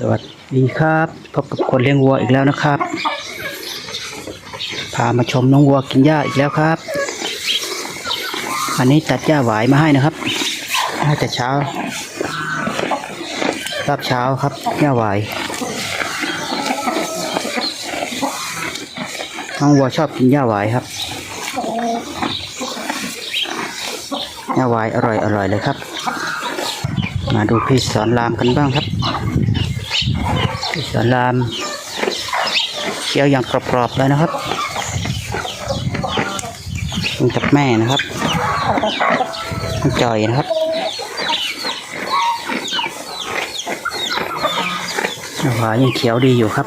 สวัสดีครับ พบกับคนเลี้ยงวัวอีกแล้วนะครับ พามาชมน้องวัวกินหญ้าอีกแล้วครับ อันนี้ตัดหญ้าหวายมาให้นะครับน่าจะเช้ารอบเช้าครับหญ้าหวายน้องวัวชอบกินหญ้าหวายครับหญ้าหวายอร่อยอร่อยเลยครับ มาดูพี่สอนรามกันบ้างครับ สอนรามเคี้ยวอย่างกรอบๆเลยนะครับกินกับแม่นะครับน้องจอยนะครับหวานยังเขียวดีอยู่ครับ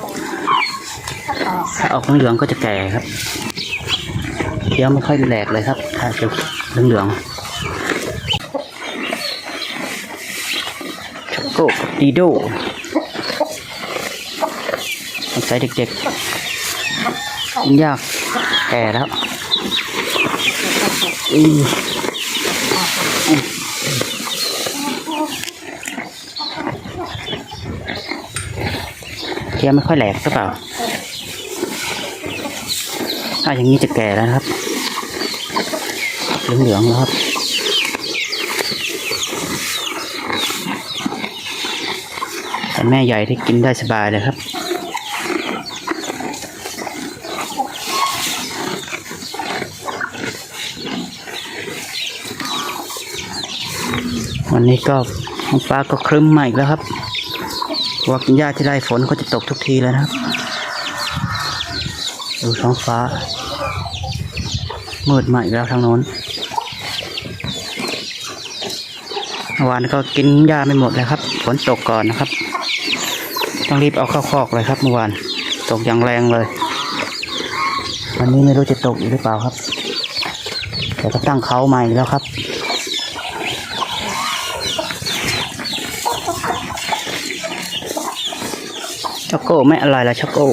ถ้าออกเหลืองๆก็จะแก่ครับเคี้ยวไม่ค่อยแหลกเลยครับถ้าจะเหลืองๆช็อกโกดีโด สงสัยเด็กๆกินยากแก่แล้วเคี้ยไม่ค่อยแหลกหรือเปล่าถ้าอย่างนี้จะแก่แล้วนะครับ เหลืองๆแล้วครับแต่แม่ใหญ่ที่กินได้สบายเลยครับ วันนี้ก็ฟ้าก็ครึ้มมาอีกแล้วครับว่ากินหญ้าที่ไรฝนก็จะตกทุกทีแล้วนะครับ ดูท้องฟ้า มืดมาอีกแล้วทางโน้นเมื่อวานก็กินหญ้าไม่หมดเลยครับ ฝนตกก่อนนะครับ ต้องรีบเอาเข้าคอกเลยครับเมื่อวาน ตกอย่างแรงเลย วันนี้ไม่รู้จะตกอีกหรือเปล่าครับ แต่ก็ตั้งเขาใหม่แล้วครับ ช็อกโก้ไม่อร่อยละช็อกโก้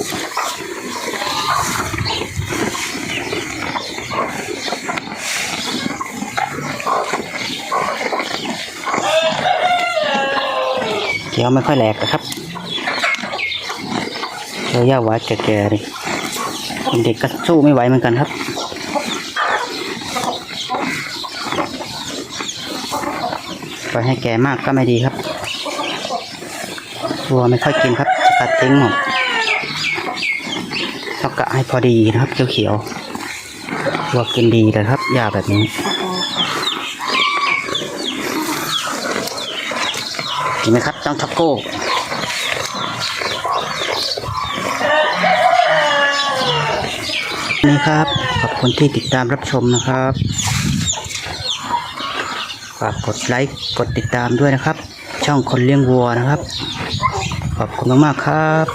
เคี้ยวไม่ค่อยแหลกนะครับเคี้ยวย่าหวาแก่ๆเลยเด็กก็สู้ไม่ไหวเหมือนกันครับปล่อยให้แก่มากก็ไม่ดีครับ วัวไม่ค่อยกินครับจะตัดทิ้งหมดต้องกะให้พอดีนะครับเขียวๆวัวกินดีเลยครับหญ้าแบบนี้เห็นไหมครับต้องช็อกโก้นี่ครับขอบคุณที่ติดตามรับชมนะครับฝากกดไลค์กดติดตามด้วยนะครับ ช่องคนเลี้ยงวัวนะครับ ขอบคุณมากๆครับ